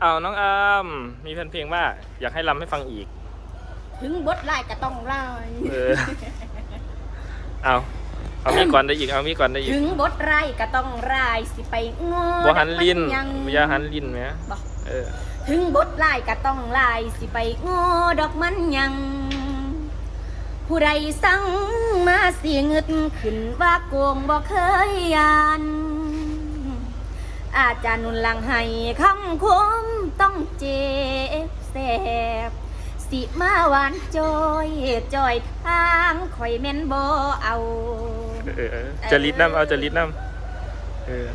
เอาน้องอามมีแฟนเพลงว่า อยากให้รำให้ฟังอีก ถึงบทลายก็ต้องลายเออ เอาเอามีก่อนได้อีกเอามีก่อนได้อีกถึงบทไรายก็ต้องรายสิไปงอบ่หันลิ้นยังอย่าหันลิ้นไหมบ่เออ ถึงบทลายก็ต้องลายสิไปงอดอกมันยังผู้ใดสั่งมาสิเงึดขึ้นว่าโกงบ่เคยยาน อาจารย์นุนหลังให้คำคมต้องเจ็บแสบสิมาหวานจอยจอยทางข่อยแม่นบ่เอาเออเออจะลิดน้ำเอาจะลิดน้ำเออ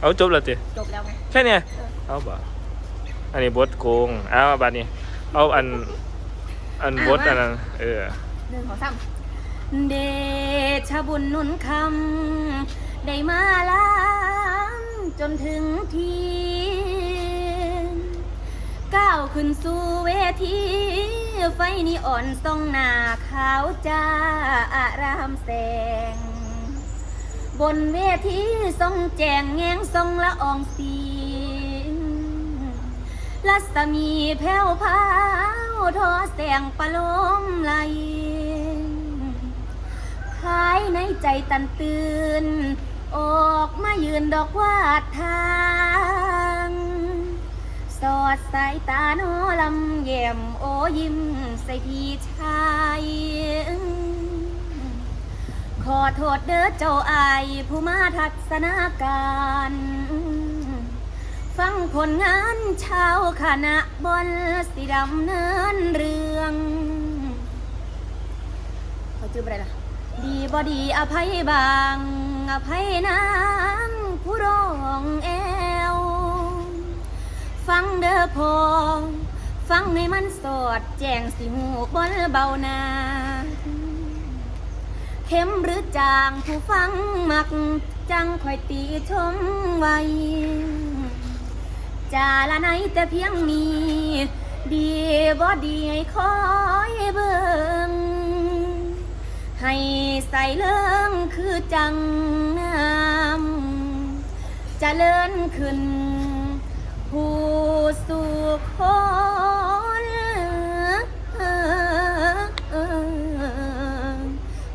เอาจบแล้วจิจบแล้วไง แค่เนี้ยเออ เอาบ่อันนี้บทโกงเอาบัดนี้ เอาอันอันบทอันนั้นเออ หนึ่งของสามเดชบุญหนุนคำได้มาล้างจ นถึงทีก้าวขึ้นสู่เวทีไฟนีอ่อนส่องหน้าขาวจ้าอารามแสง บนเวทีทรงแจงแงงทรงละอองสีลัศมีแผ้วพราวทอแสงประโลมไหลภายในใจตันตื่น ออกมายืนดอกวาดทาง สอดสายตาโนลำเยี่ยมโอยิ้มใส่พี่ชาย ขอโทษเด้อเจ้าอายผู้มาทัศนาการ ฟังผลงานชาวคณะบอลสีดำเนินเรื่องเขาจื้ออะไรล่ะ ดีบอดีอภัยบาง อภัยนางผู้ร้องแอว ฟังเด้อพอฟังให้มันสอดแจงสิหูบนเบาหนาเข้มหรือจางผู้ฟังมัก จังคอยตีชมไว้จาละไหนแต่เพียงมี ดีบ่ดีให้คอยเบิ่ง ให้ใส่เลื่องคือจังน้ำเจะเลื่อนขึ้น ผู้สู่คน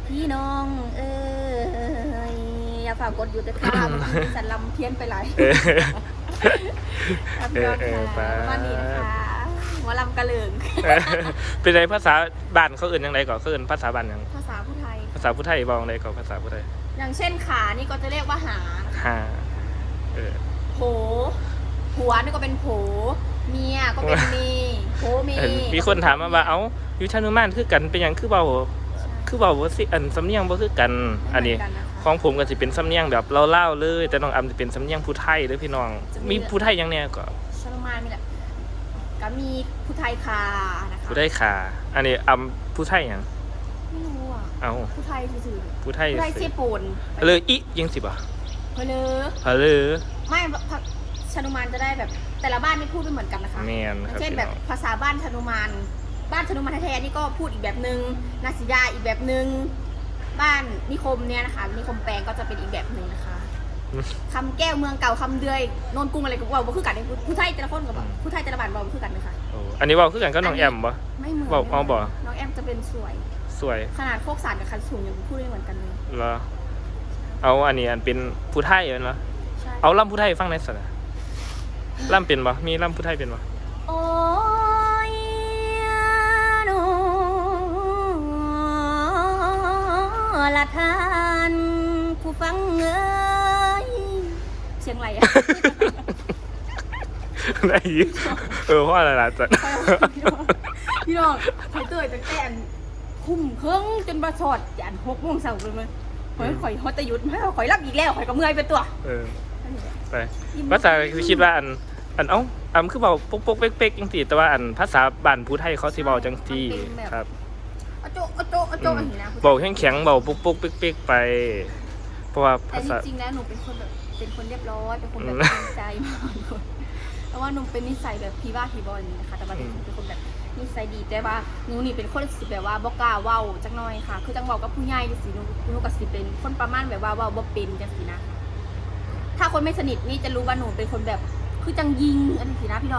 พี่น้องเอ้ยอย่าฝากกดอยู่แต่ค่ะอืมบางทีสันลำเพี้ยนไปหลายเออครับเออเออค่ะไปวันนี้นะคะหัวลำกระเหลิงเป็นไรภาษาบ้านเขาเอื่นยังไงก่อนเขาเอื่นภาษาบ้านยังภาษาผู้ไทย ภาษาผู้ไทยบอกอะไรก่อนภาษาผู้ไทยอย่างเช่นขานี่ก็จะเรียกว่าหานะคะฮ่าเออ โผผัวนี่ก็เป็นโผเมียก็เป็นเมีโผเมีเห็นมีคนถามมาว่าเอ้าอยู่ชานุมานคือกันเป็นหยังคือเบาคือเบาบ่สิอันสำเนียงบ่คือกัน อันนี้ ของผมก็สิเป็นสำเนียงแบบเล่าๆเลย แต่น้องอำจะเป็นสำเนียงผู้ไทยเด้อพี่น้องมีผู้ไทยหยังเนี่ยก็ชาลมานมีแหละก็มีผู้ไทยคานะคะผู้ไทยขาอันนี้อำผู้ไทยหยังไม่รู้อะ เอ้าผู้ไทยซื่อผู้ไทยๆผู้ไทยเสียปูนเลยอิยังสิบ่ะเพลอฮะเลยไม่ชานุมานจะได้แบบแต่ละบ้านไม่พูดไม่เหมือนกันนะคะ แม่นอคย่ารับงเช่นพี่แบน้บองภาษาบ้านชานุมานบ้านชานุมานแท้ๆนี่ก็พูดอีกแบบนึงนาซิยาอีกแบบนึงบ้านนิคมเนี่ยนะคะนิคมแปลงก็จะเป็นอีกแบบนึงนะคะคำแก้วเมืองเก่าคำเดือยโนนกรุงอะไรก็ว่าบ่คือกันเนี่ยผู้ไทยแต่ละคนกับแบบผู้ไทยแต่ละบ้านว่าบ่คือกันเลยค่ะ โอ้อันนี้เว่าคือกันก็น้องแอมบ่ ไม่เหมือนบอกเอาบ่ น้องแอมจะเป็นสวย สวยขนาดโคกสารกับคันสูงยังพูดไม่เหมือนกันเลยเหรอเอาอันนี้อันเป็นผู้ไทยเหรอใช่เอาล่ำผู้ไทยฟังในอยสันะล่ำเป็นบ่มีล่ำผู้ไทยเป็นบ่โอ้ยโนละทานผู้ฟังเอ้ยเชียงไรอะ ได้ยินเออเพราะอะไรล่ะจ๊ะ พี่น้องใครเตยตั้งแต่อัน คุ้มเครื่องจนบาสอดยันหกโมงเช้าเลยมั้ยข่อยข่อยฮอตหยุดไม่ข่อยรับอีกแล้วข่อยก็เมื่อยไปตัว เออไปภาษาคือคิดว่าอัน อันเอ้าอำคือเบาปกปกเป๊กเป๊กจังซี่แต่ว่าอันภาษาบ้านผู้ไทยเขาสิเบาจังซี่ครับอะโจอะโจอะโจอย่างนี้นะเบาแข็งแข็งๆเบาปกปกเป๊กเป๊กไป เพราะว่าแต่ภาษาจริงๆแล้วหนูเป็นคนแบบเป็นคนเรียบร้อยเป็นคนแบบอืมจริงใจมากแต่ว่าหนูเป็นนิสัยแบบพีว่าพีบอลอย่างนี้นะคะแต่ว่าเป็นอืมเป็นคนแบบ นิสัยดีแต่ว่าหนูนี่เป็นคนสิแบบว่าบ่กล้าเว้าจักหน่อยค่ะ คือจังเว้ากับผู้ใหญ่จังซี่หนูหนูก็สิเป็นคนประมาณแบบว่าเว้าบ่เป็นจังสินะ ถ้าคนไม่สนิทนี่จะรู้ว่าหนูเป็นคนแบบ คือจังยิงอันนี้สินะพี่น้อง